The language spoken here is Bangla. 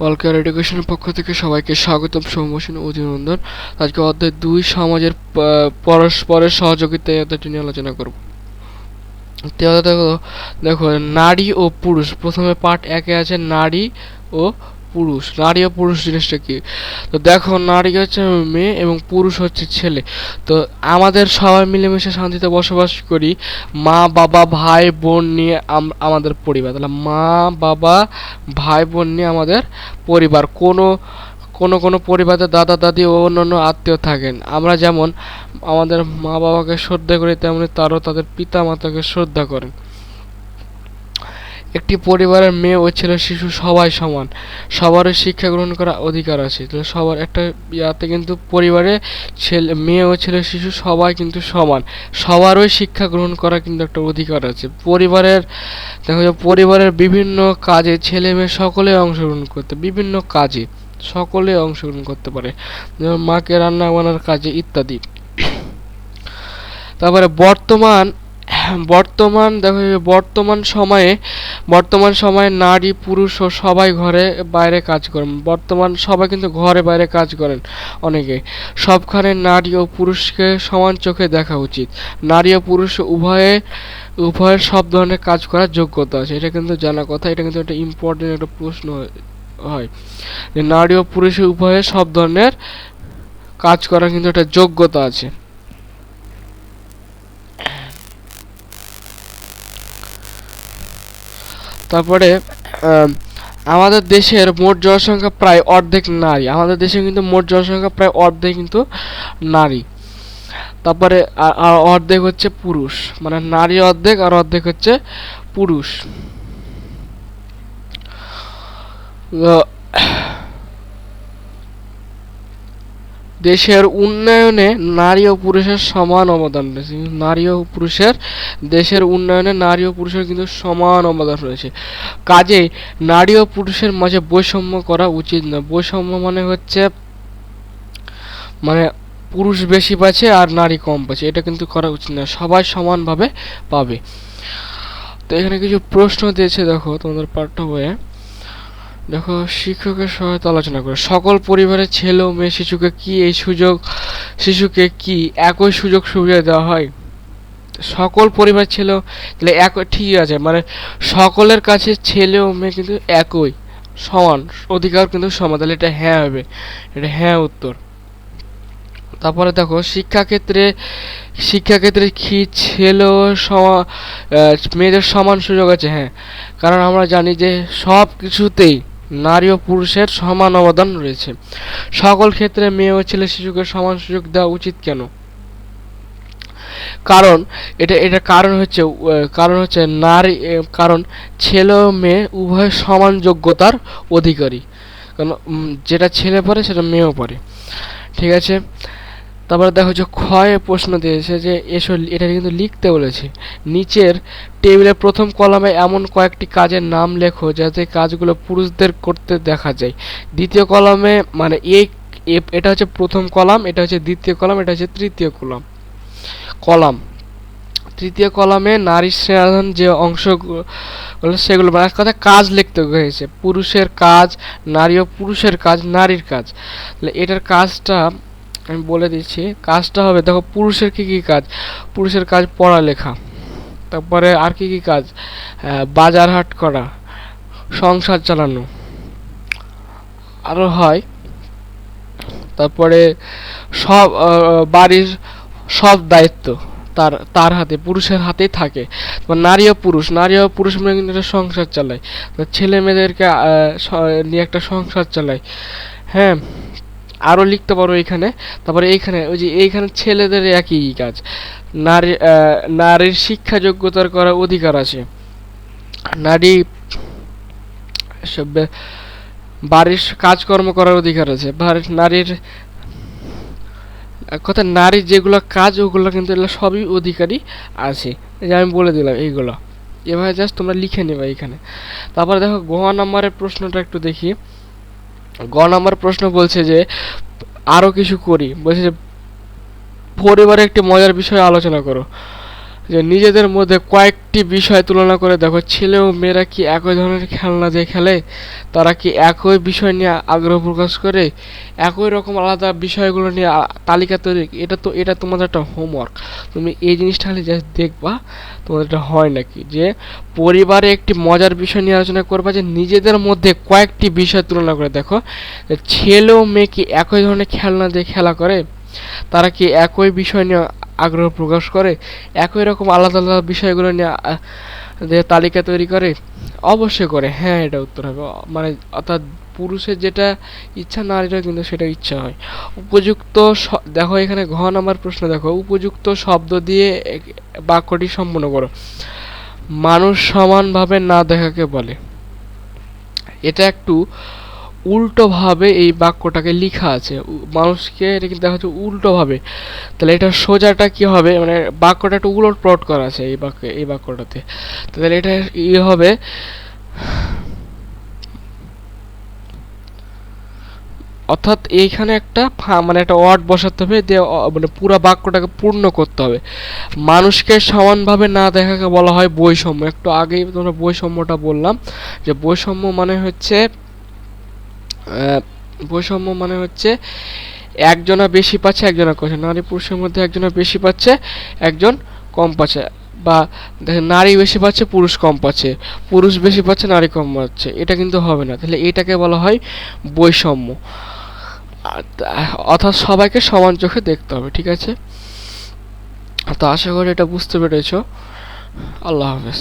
ওয়ালকেয়ার এডুকেশনের পক্ষ থেকে সবাইকে স্বাগতম, সমসীন অভিনন্দন। আজকে অধ্যায় দুই, সমাজের পরস্পরের সহযোগিতায় অধ্যায়টি নিয়ে আলোচনা করব। দেখো নারী ও পুরুষ, প্রথমে পার্ট একে আছে, নারী ও পুরুষ, নারী ও পুরুষ জিনিসটা কি? তো দেখো, নারী হচ্ছে মেয়ে এবং পুরুষ হচ্ছে ছেলে। তো আমাদের সবাই মিলেমিশে শান্তিতে বসবাস করি, মা, বাবা, ভাই, বোন নিয়ে আমাদের পরিবার। তাহলে মা, বাবা, ভাই, বোন নিয়ে আমাদের পরিবার। কোনো কোনো কোনো পরিবারে দাদা, দাদি ও অন্যান্য আত্মীয় থাকেন। আমরা যেমন, আমাদের মা বাবাকে শ্রদ্ধা করি, তেমনি তারও তাদের পিতা মাতাকে শ্রদ্ধা করেন। একটি পরিবারের মেয়ে ও ছেলে শিশু সবাই সমান। সবারই শিক্ষা গ্রহণ করার অধিকার আছে। তো সবার একটা ইয়াতে কিন্তু পরিবারে ছেলে, মেয়ে ও ছেলে শিশু সবাই কিন্তু সমান। সবারই শিক্ষা গ্রহণ করার কিন্তু একটা অধিকার আছে। পরিবারের, দেখো পরিবারের বিভিন্ন কাজে ছেলে মেয়ে সকলে অংশগ্রহণ করতে, বিভিন্ন কাজে সকলে অংশগ্রহণ করতে পারে। যেমন মাকে রান্না বান্নার কাজে ইত্যাদি। তারপরে বর্তমান বর্তমান, দেখো বর্তমান সময়ে বর্তমান সময়ে নারী, পুরুষ ও সবাই ঘরে বাইরে কাজ করেন। বর্তমান সবাই কিন্তু ঘরে বাইরে কাজ করেন অনেকে। সবখানে নারী ও পুরুষকে সমান চোখে দেখা উচিত। নারী ও পুরুষ উভয়ে, উভয়ের সব ধরনের কাজ করার যোগ্যতা আছে। এটা কিন্তু জানা কথা, এটা কিন্তু একটা ইম্পর্টেন্ট একটা প্রশ্ন হয়- নারী ও পুরুষের উভয়ে সব ধরনের কাজ করার কিন্তু একটা যোগ্যতা আছে। তারপরে আমাদের দেশের মোট জনসংখ্যা প্রায় অর্ধেক নারী। আমাদের দেশে কিন্তু মোট জনসংখ্যা প্রায় অর্ধেক কিন্তু নারী। তারপরে আর অর্ধেক হচ্ছে পুরুষ। মানে নারী অর্ধেক আর অর্ধেক হচ্ছে পুরুষ। দেশের উন্নয়নে নারী ও পুরুষের সমান অবদান রয়েছে। নারী ও পুরুষের, দেশের উন্নয়নে নারী ও পুরুষের কিন্তু সমান অবদান রয়েছে। কাজেই নারী ও পুরুষের মাঝে বৈষম্য করা উচিত না বৈষম্য মানে হচ্ছে মানে পুরুষ বেশি পাচ্ছে আর নারী কম পাচ্ছে। এটা কিন্তু করা উচিত না সবাই সমানভাবে পাবে। তো এখানে কিছু প্রশ্ন দিয়েছে, দেখো তোমাদের পাঠ্য বইয়ে। দেখো, শিক্ষকের সহায়তা আলোচনা করে। সকল পরিবারের ছেলে ও মেয়ে শিশুকে কি এই সুযোগ, শিশুকে কি একই সুযোগ সুবিধা দেওয়া হয়? সকল পরিবার ছেলে তাহলে এক ঠিকই আছে মানে সকলের কাছে ছেলে ও মেয়ে কিন্তু একই, সমান, অধিকার কিন্তু সমান। তাহলে এটা হ্যাঁ হবে, এটা হ্যাঁ উত্তর। তারপরে দেখো, শিক্ষাক্ষেত্রে শিক্ষাক্ষেত্রে কি ছেলে মেয়েদের সমান সুযোগ আছে? হ্যাঁ কারণ আমরা জানি যে সব কিছুতেই নারী ও পুরুষের সমান অবদান রয়েছে। সকল ক্ষেত্রে মেয়ে ও ছেলে শিশুকে সমান সুযোগ দেওয়া উচিত কেন? কারণ, এটা এটা কারণ হচ্ছে কারণ হচ্ছে নারী কারণ ছেলে ও মেয়ে উভয় সমান যোগ্যতার অধিকারী। কারণ যেটা ছেলে পড়ে সেটা মেয়েও পড়ে। ঠিক আছে? তারপরে দেখো যে ক্ষয়ে প্রশ্ন দিয়েছে যে এসো এটা কিন্তু লিখতে বলেছে। নিচের টেবিলের প্রথম কলামে এমন কয়েকটি কাজের নাম লেখো যাতে কাজগুলো পুরুষদের করতে দেখা যায়। দ্বিতীয় কলামে মানে এই এটা হচ্ছে প্রথম কলাম, এটা হচ্ছে দ্বিতীয় কলাম, এটা হচ্ছে তৃতীয় কলাম কলাম। তৃতীয় কলামে নারী স্নেহাধন যে অংশগুলো, সেগুলো মানে কথা কাজ লিখতে হয়েছে। পুরুষের কাজ, নারী ও পুরুষের কাজ, নারীর কাজ। এটার কাজটা আমি বলে দিচ্ছি, কাজটা হবে, দেখো পুরুষের কি কি কাজ? পুরুষের কাজ পড়ালেখা, তারপরে আর কি কি কাজ? বাজার হাট করা, সংসার চালানো আরও হয়। তারপরে সব বাড়ির সব দায়িত্ব তার তার হাতে, পুরুষের হাতেই থাকে। নারী ও পুরুষ, নারী ও পুরুষ মিলে কিন্তু একটা সংসার চালায়। ছেলে মেয়েদেরকে নিয়ে একটা সংসার চালায়। হ্যাঁ? আরও লিখতে পারো এখানে। তারপরে এইখানে, ওই যে এইখানে ছেলেদের একই কাজ। নারী নারীর শিক্ষা যোগ্যতার করার অধিকার আছে। নারী বাড়ির কাজকর্ম করার অধিকার আছে। নারীর কথা নারীর যেগুলো কাজ, ওগুলো কিন্তু এগুলো সবই অধিকারী আছে। যে আমি বলে দিলাম এইগুলো। এভাবে জাস্ট তোমরা লিখে নেবে এখানে। তারপরে দেখো, গ নাম্বারের প্রশ্নটা একটু দেখি। গ নাম্বার প্রশ্ন বলছে যে আরও কিছু করি। বলছে যে, পরিবারে একটি মজার বিষয়ে আলোচনা করো। যে নিজেদের মধ্যে কয়েকটি বিষয় তুলনা করে দেখো, ছেলে ও মেয়েরা কি একই ধরনের খেলনা দিয়ে খেলে? তারা কি একই বিষয় নিয়ে আগ্রহ প্রকাশ করে? একই রকম আলাদা বিষয়গুলো নিয়ে তালিকা তৈরি? এটা তো, এটা তোমাদের একটা হোমওয়ার্ক তুমি এই জিনিসটা খালি জাস্ট দেখবা, তোমাদের এটা হয় নাকি? যে পরিবারে একটি মজার বিষয় নিয়ে আলোচনা করবা, যে নিজেদের মধ্যে কয়েকটি বিষয় তুলনা করে দেখো ছেলে ও মেয়ে কি একই ধরনের খেলনা দিয়ে খেলা করে? তারা কি একই বিষয় নিয়ে আগ্রহ প্রকাশ করে, একই রকম আলাদা আলাদা বিষয়গুলো নিয়ে যে তালিকা তৈরি করে, অবশ্যই করে। হ্যাঁ এটা উত্তর হবে। মানে অর্থাৎ পুরুষের যেটা ইচ্ছা নারীরা কিন্তু সেটা ইচ্ছা হয়। উপযুক্ত দেখো এখানে ঘ নাম্বার প্রশ্ন দেখো। উপযুক্ত শব্দ দিয়ে বাক্যটি সম্পূর্ণ করো। মানুষ সমানভাবে না দেখাকে বলে। এটা একটু উল্টোভাবে এই বাক্যটাকে লেখা আছে। মানুষকে এটা কিন্তু দেখা যাচ্ছে উল্টোভাবে। তাহলে এটা সোজাটা কি হবে? মানে বাক্যটা একটু উলট প্লট করা আছে এই বাক্যে, এই বাক্যটাতে। তাহলে এটা ই হবে, অর্থাৎ এইখানে একটা মানে একটা ওয়ার্ড বসাতে হবে যে মানে পুরো বাক্যটাকে পূর্ণ করতে হবে। মানুষকে সমানভাবে না দেখাকে বলা হয় বৈষম্য। একটু আগেই তোমরা বৈষম্যটা বললাম, যে বৈষম্য মানে হচ্ছে বৈষম্য মানে হচ্ছে একজনা বেশি পাচ্ছে, একজনা পাচ্ছে। নারী পুরুষের মধ্যে একজনা বেশি পাচ্ছে, একজন কম পাচ্ছে। বা দেখেন, নারী বেশি পাচ্ছে, পুরুষ কম পাচ্ছে। পুরুষ বেশি পাচ্ছে, নারী কম পাচ্ছে। এটা কিন্তু হবে না। তাহলে এটাকে বলা হয় বৈষম্য। অর্থাৎ সবাইকে সমান চোখে দেখতে হবে, ঠিক আছে? তো আশা করি এটা বুঝতে পেরেছ। আল্লাহ হাফেজ।